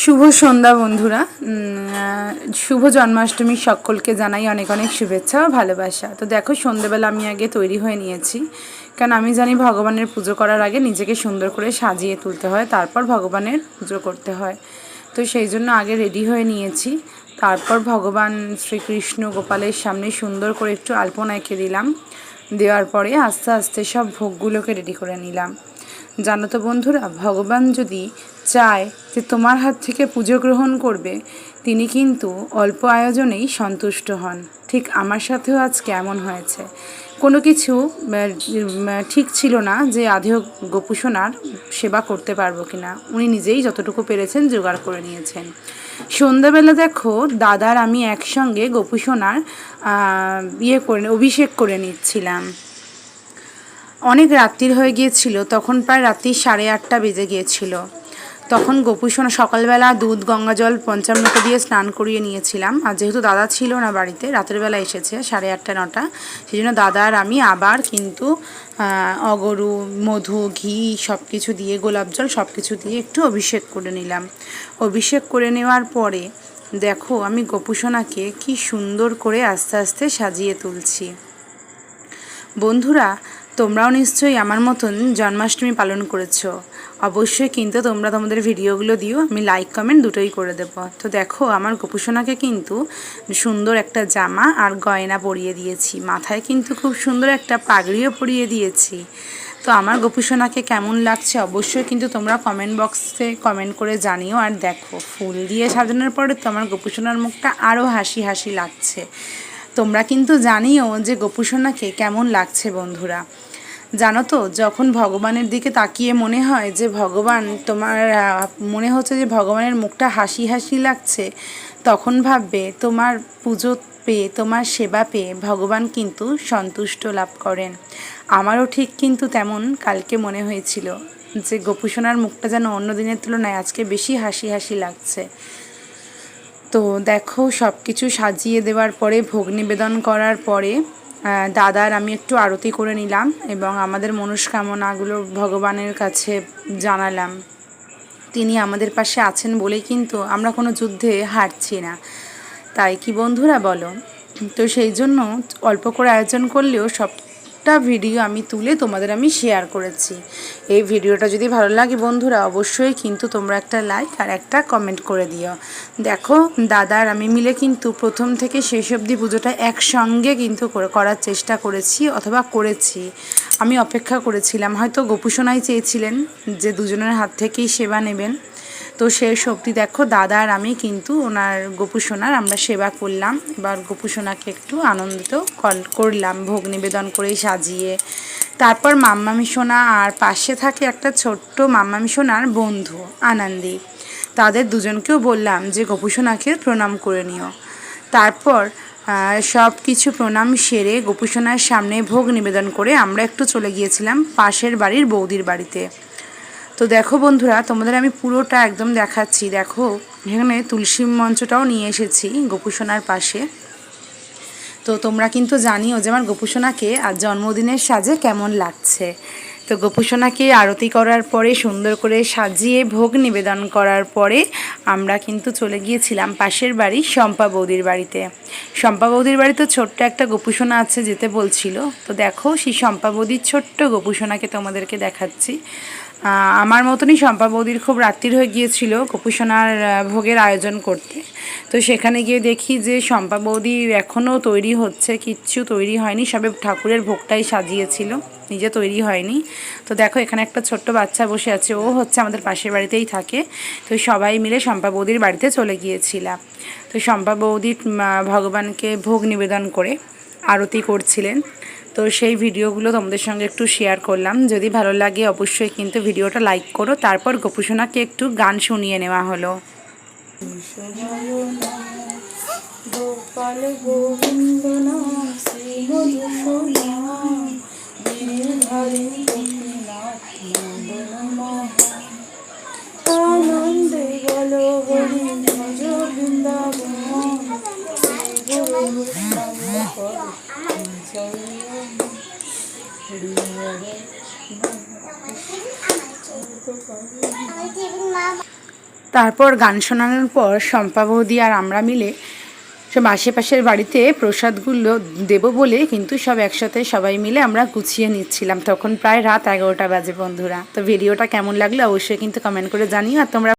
শুভ সন্ধ্যা বন্ধুরা। শুভ জন্মাষ্টমীর সকলকে জানাই অনেক অনেক শুভেচ্ছা ও ভালোবাসা। তো দেখো সন্ধেবেলা আমি আগে তৈরি হয়ে নিয়েছি। কারণ আমি জানি ভগবানের পুজো করার আগে নিজেকে সুন্দর করে সাজিয়ে তুলতে হয়, তারপর ভগবানের পুজো করতে হয়। তো সেই জন্য আগে রেডি হয়ে নিয়েছি। তারপর ভগবান শ্রীকৃষ্ণ গোপালের সামনে সুন্দর করে একটু আলপনা এঁকে দিলাম। দেওয়ার পরে আস্তে আস্তে সব ভোগগুলোকে রেডি করে নিলাম। জানো তো বন্ধুরা, ভগবান যদি চায় যে তোমার হাত থেকে পুজো গ্রহণ করবে, তিনি কিন্তু অল্প আয়োজনেই সন্তুষ্ট হন। ঠিক আমার সাথেও আজ কেমন হয়েছে। কোনো কিছু ঠিক ছিল না যে আধেও গোপুসোনার সেবা করতে পারব কিনা। উনি নিজেই যতটুকু পেরেছেন জোগাড় করে নিয়েছেন। সন্ধ্যাবেলা দেখো, দাদার আমি একসঙ্গে গোপুসোনার ইয়ে করে, অভিষেক করে নিচ্ছিলাম। অনেক রাত্রির হয়ে গিয়েছিল, তখন প্রায় রাত্রি সাড়ে আটটা বেজে গিয়েছিল। তখন গোপুসোনা সকালবেলা দুধ, গঙ্গা জল, পঞ্চামৃত দিয়ে স্নান করিয়ে নিয়েছিলাম। আর যেহেতু দাদা ছিল না বাড়িতে, রাতের বেলা এসেছে সাড়ে আটটা, নটা। সেই জন্য দাদা আর আমি আবার কিন্তু অগরু, মধু, ঘি সব কিছু দিয়ে, গোলাপ জল সব কিছু দিয়ে একটু অভিষেক করে নিলাম। অভিষেক করে নেওয়ার পরে দেখো আমি গোপুসোনাকে কি সুন্দর করে আস্তে আস্তে সাজিয়ে তুলছি। বন্ধুরা তোমরাও নিশ্চয়ই আমার মতন জন্মাষ্টমী পালন করেছ। অবশ্যই কিন্তু তোমরা তোমাদের ভিডিওগুলো দিও, আমি লাইক কমেন্ট দুটোই করে দেবো। তো দেখো, আমার গোপুসোনাকে কিন্তু সুন্দর একটা জামা আর গয়না পরিয়ে দিয়েছি। মাথায় কিন্তু খুব সুন্দর একটা পাগড়িও পরিয়ে দিয়েছি। তো আমার গোপুসোনাকে কেমন লাগছে অবশ্যই কিন্তু তোমরা কমেন্ট বক্সে কমেন্ট করে জানিও। আর দেখো, ফুল দিয়ে সাজানোর পরে তো আমার গোপুসোনার মুখটা আরও হাসি হাসি লাগছে। তোমরা কিন্তু জানিও যে গোপুসোনাকে কেমন লাগছে বন্ধুরা। জানো তো, যখন ভগবানের দিকে তাকিয়ে মনে হয় যে ভগবান তোমার মনে হচ্ছে যে ভগবানের মুখটা হাসি হাসি লাগছে, তখন ভাববে তোমার পুজো পেয়ে, তোমার সেবা পেয়ে ভগবান কিন্তু সন্তুষ্ট লাভ করেন। আমারও ঠিক কিন্তু তেমন কালকে মনে হয়েছিল যে গোপুসোনার মুখটা যেন অন্য দিনের তুলনায় আজকে বেশি হাসি হাসি লাগছে। তো দেখো সব কিছু সাজিয়ে দেওয়ার পরে, ভোগ নিবেদন করার পরে দাদার আমি একটু আরতি করে নিলাম এবং আমাদের মনস্কামনাগুলো ভগবানের কাছে জানালাম। তিনি আমাদের পাশে আছেন বলেই কিন্তু আমরা কোনো যুদ্ধে হারছি না। তাই কি বন্ধুরা বলো? তো সেই জন্য অল্প করে আয়োজন করলেও সবটা ভিডিও আমি তুলে তোমাদের আমি শেয়ার করেছি। এই ভিডিওটা যদি ভালো লাগে বন্ধুরা, অবশ্যই কিন্তু তোমরা একটা লাইক আর একটা কমেন্ট করে দিও। দেখো দাদার আমি মিলে কিন্তু প্রথম থেকে শেষ অবধি পুজোটা একসঙ্গে কিন্তু করে- করার চেষ্টা করেছি অথবা করেছি। আমি অপেক্ষা করেছিলাম, হয়তো গোপুসোনাই চেয়েছিলেন যে দুজনের হাত থেকেই সেবা নেবেন। তো সেই সবটি দেখো, দাদা আর আমি কিন্তু ওনার গোপুসোনার আমরা সেবা করলাম। এবার গোপুসোনাকে একটু আনন্দিত কল- করলাম, ভোগ নিবেদন করে সাজিয়ে। তারপর মাম্মামি সোনা আর পাশে থাকে একটা ছোট্ট মাম্মামি সোনার বন্ধু, আনন্দি। তাদের দুজনকেও বললাম যে গোপুসোনাকে প্রণাম করে নিও। তারপর সব কিছু প্রণাম সেরে গোপুসোনার সামনে ভোগ নিবেদন করে আমরা একটু চলে গিয়েছিলাম পাশের বাড়ির বৌদির বাড়িতে। তো দেখো বন্ধুরা, তোমাদের আমি পুরোটা একদম দেখাচ্ছি। দেখো, এখানে তুলসী মঞ্চটাও নিয়ে এসেছি গোপুসোনার পাশে। তো তোমরা কিন্তু জানিও যে আমার গোপুসোনাকে আর জন্মদিনের সাজে কেমন লাগছে। তো গোপুসোনাকে আরতি করার পরে, সুন্দর করে সাজিয়ে ভোগ নিবেদন করার পরে আমরা কিন্তু চলে গিয়েছিলাম পাশের বাড়ি শম্পা বৌদির বাড়িতে। শম্পা বৌদির বাড়িতে ছোট্ট একটা গোপুসোনা আছে যেতে বলছিল। তো দেখো, সেই শম্পা বৌদির ছোট্ট গোপুসোনাকে তোমাদেরকে দেখাচ্ছি। আমার মতনই শম্পা বৌদির খুব রাত্রির হয়ে গিয়েছিল গোপুসোনার আহ, ভোগের আয়োজন করতে। তো সেখানে গিয়ে দেখি যে শম্পা বৌদি এখনও তৈরি হচ্ছে কিচ্ছু তৈরি হয়নি সবে ঠাকুরের ভোগটাই সাজিয়েছিল নিজে তৈরি হয়নি। তো দেখো এখানে একটা ছোট্ট বাচ্চা বসে আছে ও হচ্ছে আমাদের পাশের বাড়িতেই থাকে। তো সবাই মিলে শম্পা বৌদির বাড়িতে চলে গিয়েছিলাম। তো শম্পা বৌদি ভগবানকে ভোগ নিবেদন করে আরতি করছিলেন। তো সেই ভিডিওগুলো তোমাদের সঙ্গে একটু শেয়ার করলাম। যদি ভালো লাগে অবশ্যই কিন্তু ভিডিওটা লাইক করো, তারপর গোপুসোনাকে একটু গান শুনিয়ে নেওয়া হলো। গোপাল গোবিন্দ তারপর গান শোনানোর পর শম্পা বৌদি আর আমরা মিলে সব আশেপাশের বাড়িতে প্রসাদগুলো দেব বলে কিন্তু সব একসাথে সবাই মিলে আমরা গুছিয়ে নিচ্ছিলাম। তখন প্রায় রাত এগারোটা বাজে বন্ধুরা। তো ভিডিওটা কেমন লাগল অবশ্যই কিন্তু কমেন্ট করে জানিও। আর তোমরা